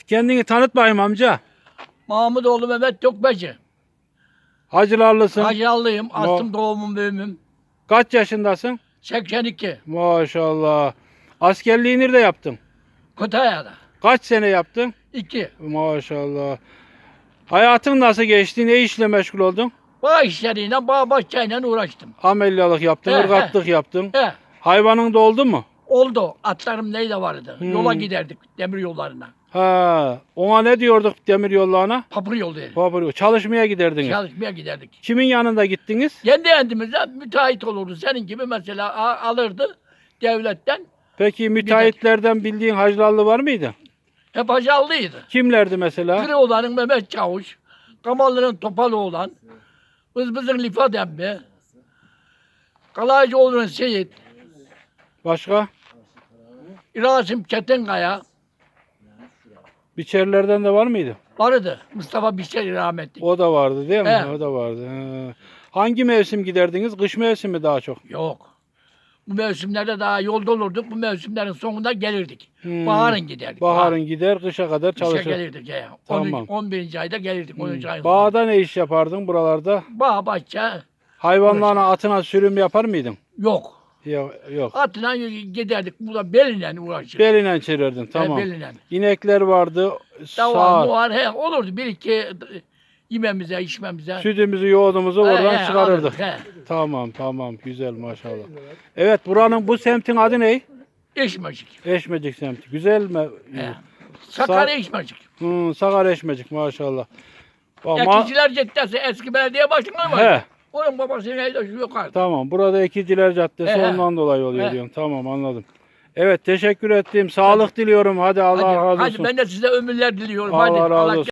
Kendini tanıt bakayım amca. Mahmudoğlu Mehmet Tökbeci. Hacılarlısın. Hacıallıyım. Astım doğumum büyümüm. Kaç yaşındasın? 82. Maşallah. Askerliği nerede yaptın? Kütahya'da. Kaç sene yaptın? 2. Maşallah. Hayatın nasıl geçti? Ne işle meşgul oldun? Bağ işleriyle, bağ bahçeyle uğraştım. Amelyalık yaptın, He, he. ırgatlık yaptın. He. Hayvanın da oldu mu? Oldu. Atlarım neyde vardı. Hmm. Yola giderdik demir yollarına. Ha, ona ne diyorduk demir yollarına? Papır yol değil. Babur, çalışmaya giderdiniz. Çalışmaya giderdik. Kimin yanında gittiniz? Kendi kendimize müteahhit olurdu. Senin gibi mesela alırdı devletten. Peki müteahhitlerden bildiğin hacılarlı var mıydı? Hep hacallıydı. Kimlerdi mesela? Kırıoğlan'ın Mehmet Çavuş, Kamallı'nın Topalıoğlan, Bızbız'ın Lifat emmi, Kalaycıoğlu'nun Seyit, Başka? Rasim Çetinkaya Biçerlerden de var mıydı? vardı. Mustafa Bişer rahmetli. O da vardı değil mi? He. O da vardı. He. Hangi mevsim giderdiniz? Kış mevsimi daha çok. Yok. Bu mevsimlerde daha yolda olurduk. Bu mevsimlerin sonunda gelirdik. Hmm. Baharın giderdik. Baharın gider, kışa kadar çalışır. gelirdik ya. Tamam. 10. 11. ayda gelirdik. 10. ayın sonunda. Bağda ne iş yapardın buralarda? Bağ bahçe Hayvanlarına, atına sürüm yapar mıydın? yok. Yok. yok. Atla giderdik. Burada belinle uğraşırdık. Beline çevirirdin. Tamam. He, belinle. İnekler vardı. Davar, Sağ. muvar, he, olurdu. Bir iki e, yememize, içmemize. Sütümüzü, yoğurdumuzu oradan he, çıkarırdık. alırdık, he. Tamam, tamam. Güzel maşallah. Evet, buranın bu semtin adı ne? İçmecik. Eşmecik semti. Güzel mi? He. Sakarya içmecik. Hmm, Sakar Eşmecik maşallah. Bak, ma- Ekiciler Caddesi eski belediye başkanı var. He, Onun babasının evde şu yukarıda. tamam. Burada Ekiciler Caddesi He, he. ondan dolayı oluyor He. diyorsun. Tamam anladım. Evet teşekkür ettim. Sağlık diliyorum. Hadi Allah hadi, razı olsun. hadi ben de size ömürler diliyorum. Allah hadi. razı olsun.